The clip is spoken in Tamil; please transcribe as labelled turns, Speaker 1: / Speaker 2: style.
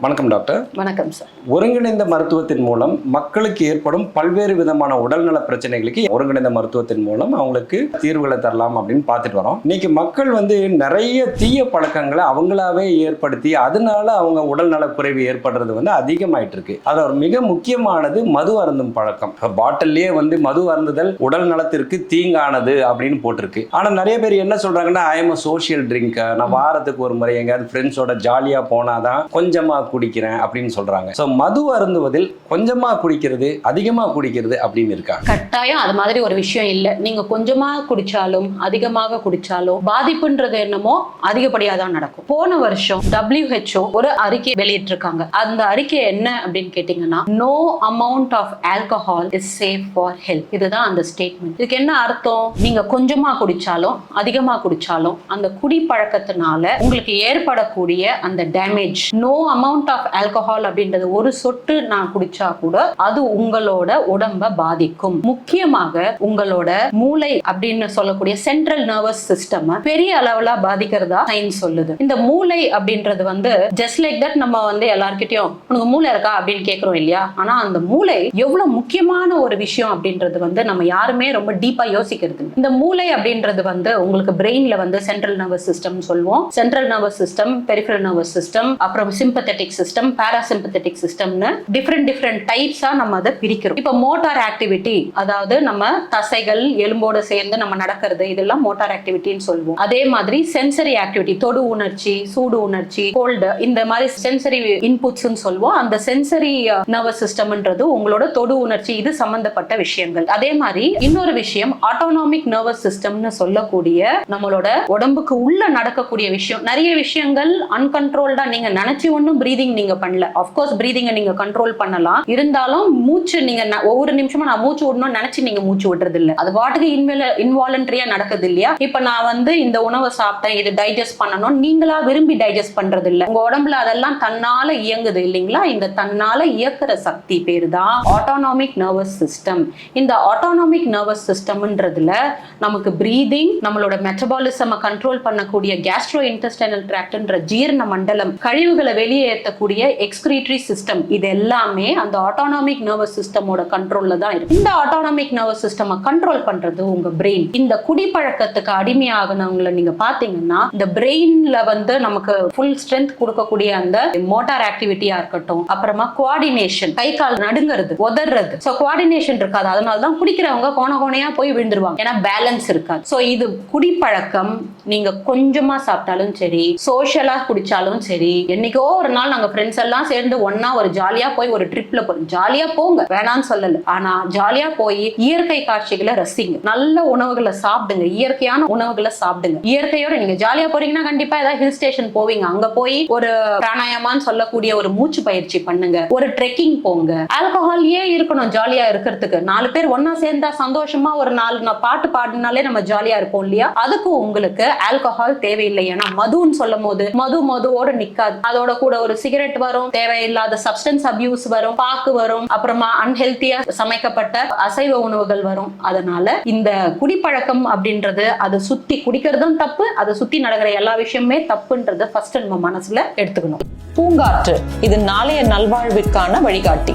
Speaker 1: வணக்கம் டாக்டர்.
Speaker 2: வணக்கம் சார்.
Speaker 1: ஒருங்கிணைந்த மருத்துவத்தின் மூலம் மக்களுக்கு ஏற்படும் பல்வேறு விதமான உடல்நல பிரச்சனைகளுக்கு ஒருங்கிணைந்த மருத்துவத்தின் மூலம் அவங்களுக்கு தீர்வுகளை தரலாம் அப்படின்னு பார்த்துட்டு வரோம். இன்னைக்கு மக்கள் வந்து நிறைய தீய பழக்கங்களை அவங்களாவே ஏற்படுத்தி அதனால அவங்க உடல்நல குறைவு ஏற்படுறது வந்து அதிகமாயிட்டு இருக்கு அது ஒரு மிக முக்கியமானது மது அருந்தும் பழக்கம். பாட்டிலேயே வந்து மது அருந்துதல் உடல் நலத்திற்கு தீங்கானது அப்படின்னு போட்டிருக்கு. ஆனா நிறைய பேர் என்ன சொல்றாங்கன்னா ஐ எம் சோஷியல் ட்ரிங்க் நான் வாரத்துக்கு ஒரு முறை எங்கேயாவது ஃப்ரெண்ட்ஸோட ஜாலியா போனாதான் கொஞ்சமா குடிக்கிறேன் அப்படின்னு சொல்றாங்க. ஸோ மது அருந்துவதில் கொஞ்சமா குடிக்கிறது அதிகமா குடிக்கிறது அப்படின்னு இருக்கா?
Speaker 2: கட்டாயம் அது மாதிரி ஒரு விஷயம் இல்லை. நீங்க கொஞ்சமா குடிச்சாலும் அதிகமாக குடிச்சாலும் பாதிப்புன்றது என்னமோ அதிகப்படியா தான் நடக்கும். போன வருஷம் டபிள்யூஹெச்ஓ ஒரு அறிக்கை வெளியிட்டிருக்காங்க. அந்த அறிக்கை என்ன அப்படின்னு கேட்டீங்கன்னா no amount of alcohol is safe for health இதுதான் அந்த ஸ்டேட்மெண்ட் இதுக்கு என்ன அர்த்தம்? நீங்க கொஞ்சமா குடிச்சாலும் அதிகமா குடிச்சாலும் அந்த குடி பழக்கத்தினால உங்களுக்கு ஏற்படக்கூடிய அந்த damage no amount of alcohol அப்படின்றது ஒரு சொட்டு நான் குடிச்சா கூட அது உங்களோட உடம்ப பாதிக்கும். முக்கியமாக உங்களோட மூளை அப்படின்னு சொல்லக்கூடிய சென்ட்ரல் நர்வஸ் சிஸ்டம் பெரிய அளவுல பாதிக்கிறதா சயின்ஸ் சொல்லுது. இந்த மூளை அப்படின்றது வந்து ஜஸ்ட் லைக் தட் நம்ம வந்து எல்லார்கிட்டயும் உனக்கு மூளை இருக்கா அப்படின்னு கேக்குறோம் இல்லையா? ஆனா அந்த மூளை எவ்வளவு முக்கியமான ஒரு விஷயம் அப்படின்றது வந்து நம்ம யாருமே ரொம்ப டீப்பா யோசிக்கிறது இந்த மூளை அப்படின்றது வந்து உங்களுக்கு பிரெயின்ல வந்து சென்ட்ரல் நர்வஸ் சிஸ்டம் சொல்லுவோம். Central nervous system peripheral nervous system அப்புறம் சிம்பத்தட்டிக் சிஸ்டம் பாராசிம்பத்தட்டிக் சிஸ்டம்னு டிஃப்ரெண்ட் டிஃப்ரெண்ட் டைப்ஸா நம்ம அதை பிரிக்கிறோம். இப்போ மோட்டார் ஆக்டிவிட்டி அதாவது நம்ம தசைகள் எலும்போட சேர்ந்து நம்ம நடக்கிறது இதெல்லாம் மோட்டார் ஆக்டிவிட்டின்னு சொல்லுவோம். அதே மாதிரி சென்சரி ஆக்டிவிட்டி தொடு உணர்ச்சி சூடு உணர்ச்சி கோல்டு இந்த மாதிரி சென்சரி இன்புட்ஸ்னு சொல்லுவோம். அந்த சென்சரி நர்வஸ் சிஸ்டம்ன்றது உங்களோட தொடு உணர்ச்சி இது சம்பந்தப்பட்ட விஷயங்கள். அதே மாதிரி இன்னொரு விஷயம் ஆட்டோனாமிக் நர்வஸ் சிஸ்டம்னு சொல்லக்கூடிய நம்மளோட உடம்புக்கு உள்ள நடக்கக்கூடிய விஷயம். நிறைய விஷயங்கள் அன்கண்ட்ரோல்டா நீங்க நினைச்சு ஒன்றும் பிரீதிங் நீங்க பண்ணல. அஃப்கோர்ஸ் பிரீதிங்கை நீங்க கண்ட்ரோல் பண்ணலாம். இருந்தாலும் மூச்சு நீங்க ஒவ்வொரு நிமிஷமும் நான் மூச்சு விடணும்னு நினைச்சு நீங்க மூச்சு விடுறது இல்ல அது பாட்டுக்கு இன்வெல இன்வாலண்டரியா நடக்குது இல்லையா இப்ப நான் வந்து இந்த உணவை சாப்பிட்டேன் இது டைஜஸ்ட் பண்ணணும் நீங்களா விரும்பி டைஜஸ்ட் பண்றது இல்ல உங்க உடம்புல அதெல்லாம் தன்னால இயங்குது இல்லைங்களா? இந்த தன்னால இயக்குற சக்தி பேர் தான் ஆட்டோனாமிக் நர்வஸ் சிஸ்டம் இந்த ஆட்டோனாமிக் நர்வஸ் சிஸ்டம்ன்றதுல நமக்கு பிரீதிங் நம்மளோட மெட்டபாலிசம் கண்ட்ரோல் பண்ணக்கூடிய கேஸ்ட்ரோ இன்டெஸ்டைனல் டிராக்ட்ன்ற ஜீரண மண்டலம் கழிவுகளை வெளியேற்றக்கூடிய எக்ஸ்கிரீட்ரி சிஸ்டம் இது எல்லாமே அந்த ஆட்டோனாமிக் நர்வஸ் சிஸ்டமோட கண்ட்ரோல்ல தான் இருக்கு. இந்த ஆட்டோனாமிக் நர்வஸ் சிஸ்டம் கண்ட்ரோல் பண்றது உங்க பிரெயின் இந்த குடிப்பழக்கத்துக்கு அடிமையாகனவங்களை நீங்க பாத்தீங்கன்னா இந்த பிரெயின்ல வந்து நமக்கு ஃபுல் ஸ்ட்ரென்த் கொடுக்கக்கூடிய அந்த மோட்டார் ஆக்டிவிட்டியா இருக்கட்டும் அப்புறமா குவாடினேஷன் கை கால் நடுங்கிறது உதறது ஸோ குவாடினேஷன் இருக்காது. அதனால தான் குடிக்கிறவங்க கோண கோணையா போய் விழுந்துருவாங்க. ஏன்னா பேலன்ஸ் இருக்காது. ஸோ இது குடிப்பழக்கம் நீங்க கொஞ்சமா சாப்பிட்டாலும் சரி சோஷியலா குடிச்சாலும் சரி என்னைக்கோ ஒரு நாள் நாங்க ஃப்ரெண்ட்ஸ் எல்லாம் சேர்ந்து ஒன்னா ஒரு ஜாலியா போய் ஒரு ட்ரிப்ல போறோம் ஜாலியா போங்க வேணாம்னு சொல்லல. ஆனா ஜாலியா போய் இயற்கை காட்சிகளை ரசிங்க. நல்ல உணவுகளை சாப்பிடுங்க. இயற்கையான உணவுகளை சாப்பிடுங்க. இயற்கையோட நீங்க ஜாலியா போறீங்கன்னா கண்டிப்பா ஏதாவது ஹில் ஸ்டேஷன் போவீங்க. அங்க போய் ஒரு பிராணாயாமான்னு சொல்லக்கூடிய ஒரு மூச்சு பயிற்சி பண்ணுங்க. ஒரு ட்ரெக்கிங் போங்க. ஆல்கஹால் ஏன் இருக்கணும் ஜாலியா இருக்கிறதுக்கு. நாலு பேர் ஒன்னா சேர்ந்தா சந்தோஷமா ஒரு நாலு பாட்டு பாடினாலே நம்ம ஜாலியா இருப்போம் இல்லையா? அதுக்கு உங்களுக்கு ஆல்கஹால் தேவையில்லை ஏன்னா மதுன்னு சொல்லும் போது மது மதுவோட நிக்காது. அதோட கூட ஒரு சிகரெட் வரும் தேவையில்லாத சப்ஸ்டன்ஸ் அபியூஸ் வரும் பாக்கு வரும் அப்புறமா அன்ஹெல்த்தியா சமைக்கப்பட்ட அசைவ உணவுகள் வரும். அதனால இந்த குடிப்பழக்கம் அப்படின்றது அதை சுத்தி குடிக்கிறதும் தப்பு அதை சுத்தி நடக்கிற எல்லா விஷயமே தப்புன்றத ஃபர்ஸ்ட் நம்ம மனசுல எடுத்துக்கணும்.
Speaker 3: பூங்காற்று இது நாளைய நல்வாழ்விற்கான வழிகாட்டி.